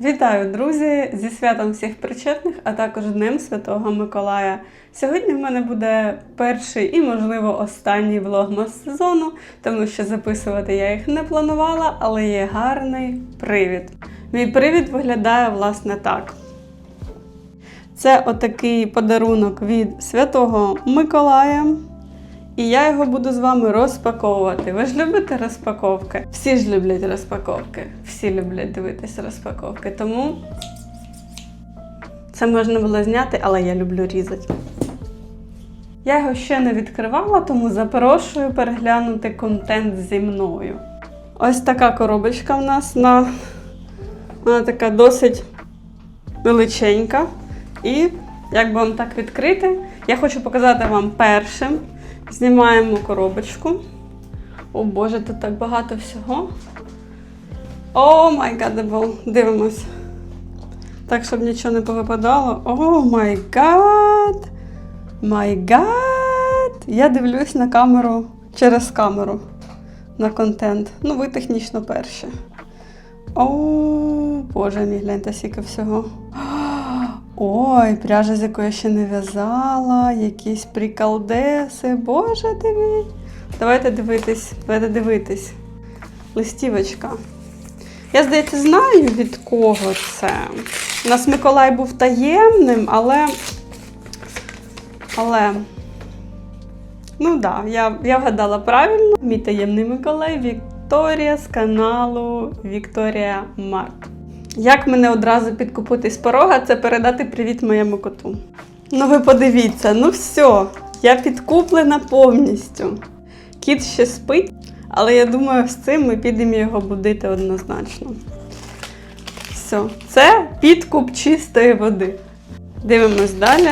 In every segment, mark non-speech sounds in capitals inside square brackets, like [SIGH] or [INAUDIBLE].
Вітаю, друзі! Зі святом всіх причетних, а також Днем Святого Миколая. Сьогодні в мене буде перший і, можливо, останній влогмас сезону, тому що записувати я їх не планувала, але є гарний привід. Мій привід виглядає власне так. Це отакий подарунок від Святого Миколая. І я його буду з вами розпаковувати. Ви ж любите розпаковки? Всі ж люблять розпаковки. Всі люблять дивитися розпаковки. Тому це можна було зняти, але я люблю різати. Я його ще не відкривала, тому запрошую переглянути контент зі мною. Ось така коробочка в нас на вона така досить величенька. І як би вам так відкрити, я хочу показати вам першим. Знімаємо коробочку. О Боже, тут так багато всього. О май гадебл. Дивимось. Так, щоб нічого не повипадало. О май гад! Май гад! Я дивлюсь на камеру через камеру на контент. Ну, ви технічно перші. О, Боже мій, гляньте, скільки всього. Ой, пряжа, з якої я ще не в'язала, якісь приколдеси. Боже дивіть. Давайте дивитись, давайте дивитись. Листівочка. Я, здається, знаю, від кого це. У нас Миколай був таємним, але. Але. Ну так, да, я, я вгадала правильно. Мій таємний Миколай Вікторія з каналу Вікторія Март. Як мене одразу підкупити з порога, це передати привіт моєму коту. Ну ви подивіться, ну все, я підкуплена повністю. Кіт ще спить, але я думаю, з цим ми підемо його будити однозначно. Все, це підкуп чистої води. Дивимось далі.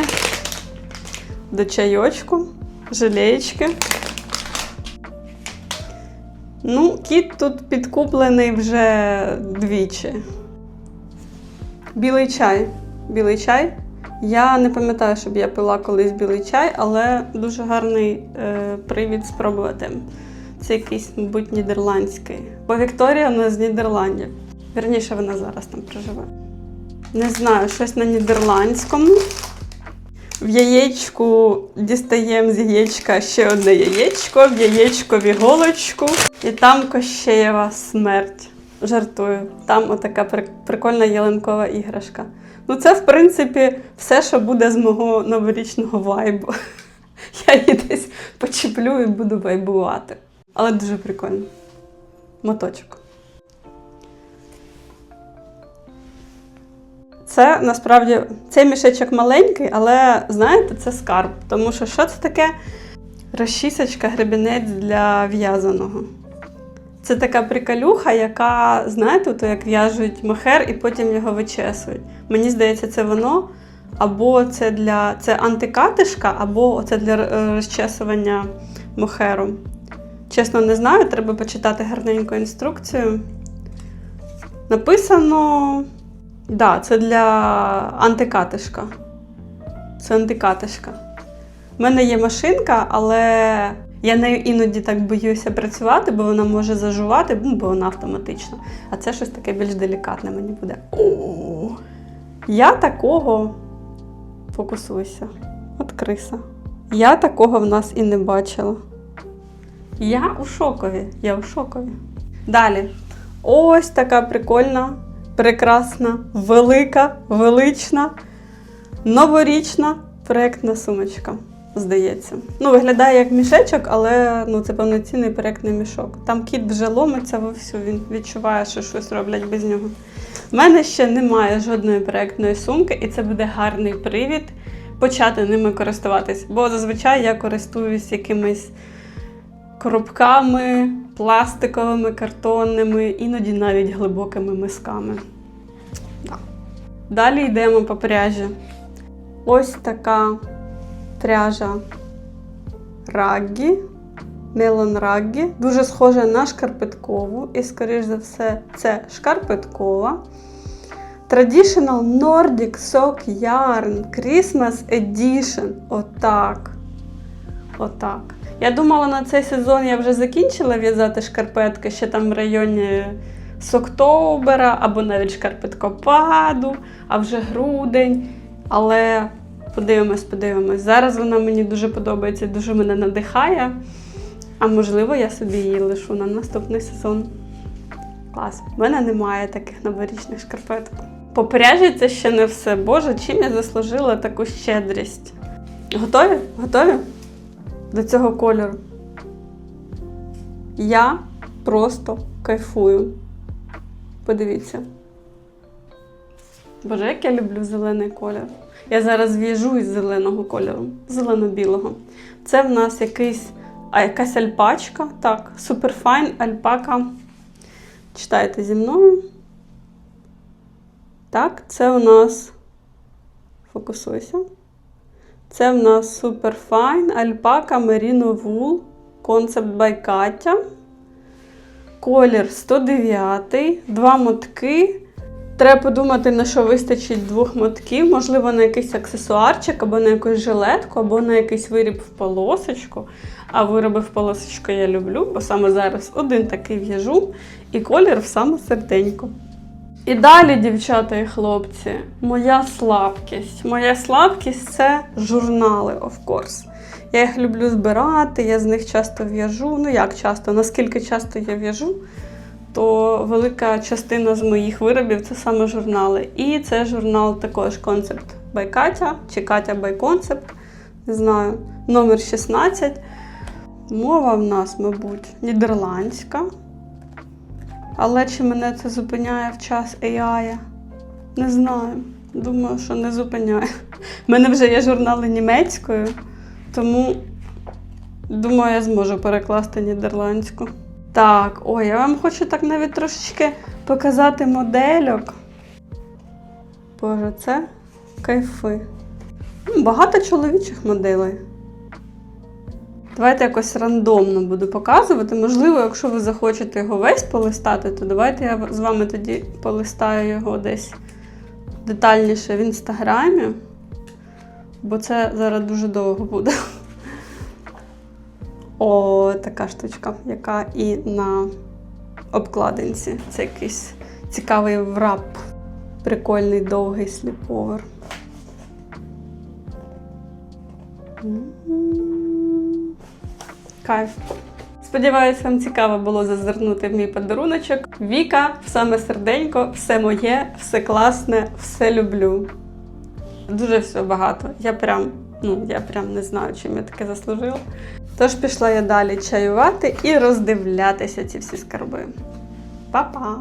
До чайочку, жалеєчки. Ну, кіт тут підкуплений вже двічі. Білий чай. Білий чай. Я не пам'ятаю, щоб я пила колись білий чай, але дуже гарний е, привід спробувати. Це якийсь, мабуть, нідерландський. Бо Вікторія нас з Нідерландів. Вірніше, вона зараз там проживе. Не знаю, щось на нідерландському. В яєчку дістаємо з яєчка ще одне яєчко, в яєчкові голочку. І там Кощеєва смерть. Жартую. Там отака прикольна ялинкова іграшка. Ну, це, в принципі, все, що буде з мого новорічного вайбу. [LAUGHS] Я її десь почеплю і буду вайбувати. Але дуже прикольно. Моточок. Це насправді цей мішечок маленький, але знаєте, це скарб. Тому що що це таке? Розчісочка, гребінець для в'язаного. Це така приколюха, яка, знаєте, то як в'яжуть мохер і потім його вичесують. Мені здається, це воно. Або це для це антикатишка, або це для е, розчесування мохеру. Чесно, не знаю, треба почитати гарненьку інструкцію. Написано. Да, це для антикатишка. Це антикатишка. У мене є машинка, але я нею іноді так боюся працювати, бо вона може зажувати, ну, бо вона автоматична. А це щось таке більш делікатне мені буде. О, я такого фокусуйся. От криса. Я такого в нас і не бачила. Я у шокові. Я у шокові. Далі. Ось така прикольна, прекрасна, велика, велична, новорічна проєктна сумочка здається. Ну, виглядає як мішечок, але ну, це повноцінний проєктний мішок. Там кіт вже ломиться вовсю, він відчуває, що щось роблять без нього. У мене ще немає жодної проєктної сумки, і це буде гарний привід почати ними користуватись. Бо зазвичай я користуюсь якимись коробками, пластиковими, картонними, іноді навіть глибокими мисками. Да. Далі йдемо по пряжі. Ось така пряжа Раггі, Мелон Раггі. Дуже схожа на шкарпеткову, і, скоріш за все, це шкарпеткова. Traditional Nordic Sock Yarn Christmas Edition. Отак. Отак. Я думала, на цей сезон я вже закінчила в'язати шкарпетки ще там в районі з октобера або навіть шкарпеткопаду, а вже грудень. Але подивимось, подивимось. Зараз вона мені дуже подобається, дуже мене надихає. А можливо, я собі її лишу на наступний сезон. Клас. В мене немає таких новорічних шкарпеток. По це ще не все. Боже, чим я заслужила таку щедрість? Готові? Готові? До цього кольору. Я просто кайфую. Подивіться. Боже, як я люблю зелений колір. Я зараз в'яжу із зеленого кольору, зелено-білого. Це в нас якийсь, а якась альпачка. Так, суперфайн альпака. Читайте зі мною. Так, це у нас. Фокусуйся. Це в нас суперфайн альпака Merino Wool Concept by Катя. Колір 109, два мотки. Треба подумати, на що вистачить двох мотків, можливо, на якийсь аксесуарчик, або на якусь жилетку, або на якийсь виріб в полосочку. А вироби в полосочку я люблю, бо саме зараз один такий в'яжу, і колір в саме серденько. І далі, дівчата і хлопці, моя слабкість. Моя слабкість це журнали, of course. Я їх люблю збирати, я з них часто в'яжу. Ну як часто, наскільки часто я в'яжу, то велика частина з моїх виробів це саме журнали. І це журнал також Concept by Катя чи Катя by Concept, не знаю, номер 16. Мова в нас, мабуть, нідерландська. Але чи мене це зупиняє в час AI? Не знаю. Думаю, що не зупиняє. У мене вже є журнали німецькою, тому думаю, я зможу перекласти нідерландську. Так, ой, я вам хочу так навіть трошечки показати модельок. Боже, це кайфи. Багато чоловічих моделей. Давайте якось рандомно буду показувати. Можливо, якщо ви захочете його весь полистати, то давайте я з вами тоді полистаю його десь детальніше в інстаграмі, бо це зараз дуже довго буде. О, така штучка, яка і на обкладинці. Це якийсь цікавий врап. Прикольний довгий сліповер. Кайф. Сподіваюсь, вам цікаво було зазирнути в мій подаруночок. Віка, в саме серденько, все моє, все класне, все люблю. Дуже все багато. Я прям, ну, я прям не знаю, чим я таке заслужила. Тож пішла я далі чаювати і роздивлятися ці всі скарби. Па-па!